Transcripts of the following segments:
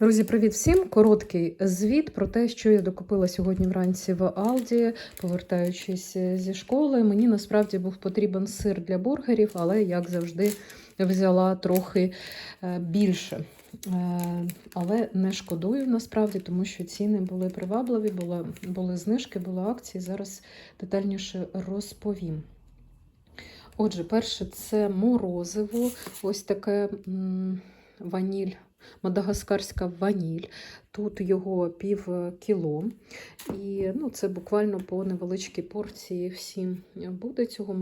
Друзі, привіт всім! Короткий звіт про те, що я докупила сьогодні вранці в Алді, повертаючись зі школи. Мені насправді був потрібен сир для бургерів, але як завжди взяла трохи е, більше. Е, Але не шкодую насправді, тому що ціни були привабливі, були, були знижки, були акції. Зараз детальніше розповім. Отже, перше, це морозиво, ось таке ваніль мадагаскарська ваніль. Тут його пів кіло. І ну, це буквально по невеличкій порції всім буде цього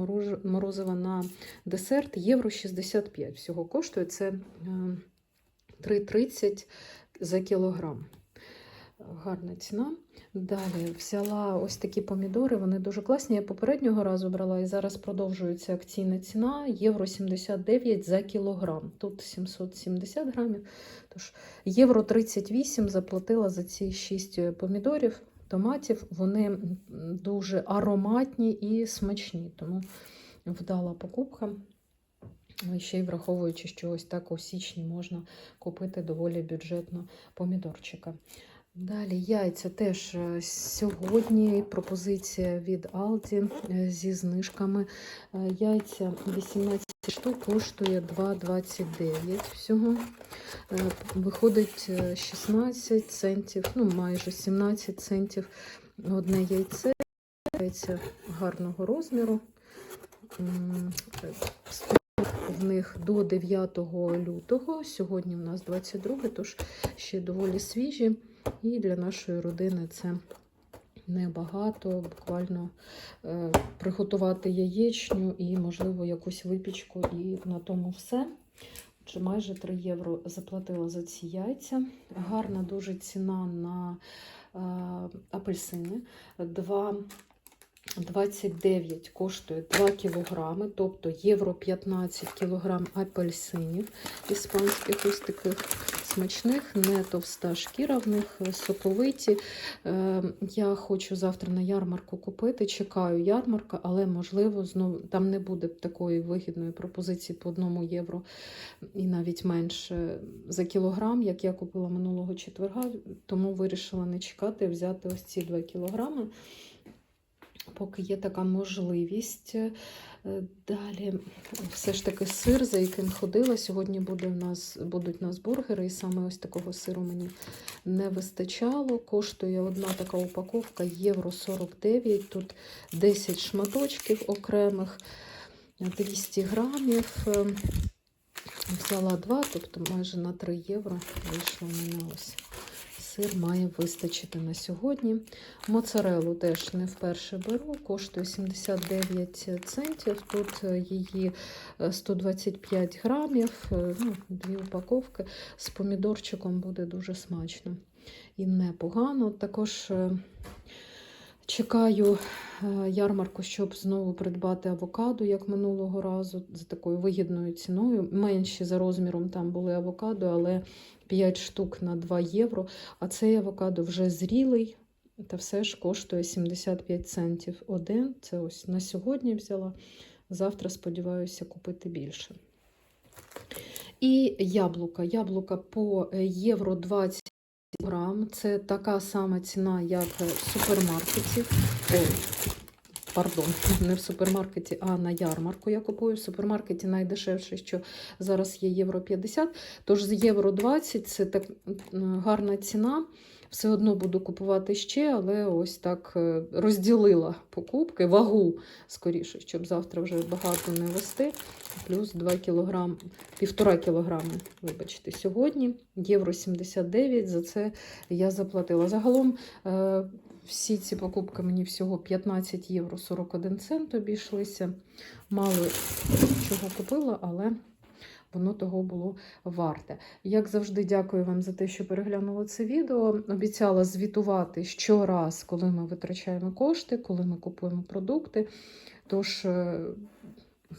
морозива на десерт. Євро 65 всього коштує. Це е, 3,30 за кілограм. Гарна ціна. Далі взяла ось такі помідори, вони дуже класні. Я попереднього разу брала і зараз продовжується акційна ціна євро 79 за кілограм. Тут 770 грамів. Тож євро 38 заплатила за ці 6 помідорів, томатів. Вони дуже ароматні і смачні, тому вдала покупка. Ще й враховуючи, що ось так у січні можна купити доволі бюджетно помідорчика. Далі яйця теж е, сьогодні пропозиція від Aldi е, зі знижками. Е, Яйця 18 штук коштує 2,29 всього. Виходить е, 16 центів, ну майже 17 центів одне яйце. Яйця гарного розміру. В них до 9 лютого. Сьогодні у нас 22, тож ще доволі свіжі. І для нашої родини це небагато, буквально е, приготувати яєчню і, можливо, якусь випічку, і на тому все. Отже, майже 3 євро заплатила за ці яйця. Гарна дуже ціна на е, апельсини. 2 29 коштує 2 кілограми, тобто євро 15 кілограм апельсинів іспанських ось таких смачних, не товста шкіра в них соковиті. Е, Я хочу завтра на ярмарку купити. Чекаю ярмарка, але можливо знову там не буде такої вигідної пропозиції по 1 євро і навіть менше за кілограм, як я купила минулого четверга. Тому вирішила не чекати, взяти ось ці 2 кілограми. Поки є така можливість. Е, Далі, все ж таки, сир, за яким ходила. Сьогодні буде в нас, будуть у нас бургери, і саме ось такого сиру мені не вистачало. Коштує одна така упаковка євро 49. Тут 10 шматочків окремих, 200 грамів. Е, Взяла два, тобто майже на 3 євро вийшло мене ось. Сир має вистачити на сьогодні. Моцарелу теж не вперше беру, коштує 79 центів. Тут е, її е, 125 грамів, е, ну, дві упаковки. З помідорчиком буде дуже смачно і непогано. Також е, чекаю е, ярмарку, щоб знову придбати авокадо, як минулого разу, за такою вигідною ціною. Менші за розміром там були авокадо, але 5 штук на 2 євро. А цей авокадо вже зрілий, та все ж коштує 75 центів один. Це ось на сьогодні взяла. Завтра сподіваюся купити більше. І яблука. Яблука по євро 20 грам. Це така сама ціна, як в супермаркеті. Ой, пардон, не в супермаркеті, а на ярмарку я купую. В супермаркеті найдешевше, що зараз є євро 50. Тож з євро 20 це так гарна ціна. Все одно буду купувати ще, але ось так е, розділила покупки, вагу скоріше, щоб завтра вже багато не вести. Плюс 2 кілограм, півтора кілограми, вибачте, сьогодні. Євро 79, за це я заплатила. Загалом е, всі ці покупки мені всього 15 євро 41 цент обійшлися. Мало чого купила, але воно того було варте. Як завжди, дякую вам за те, що переглянули це відео. Обіцяла звітувати щораз, коли ми витрачаємо кошти, коли ми купуємо продукти. Тож. е,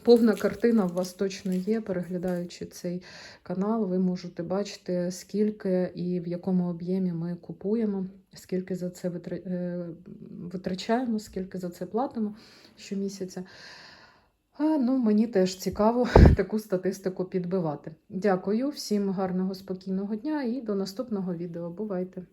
Повна картина у вас точно є, переглядаючи цей канал, ви можете бачити, скільки і в якому об'ємі ми купуємо, скільки за це е, витрачаємо, скільки за це платимо щомісяця. А, ну, мені теж цікаво таку статистику підбивати. Дякую, всім гарного, спокійного дня і до наступного відео. Бувайте!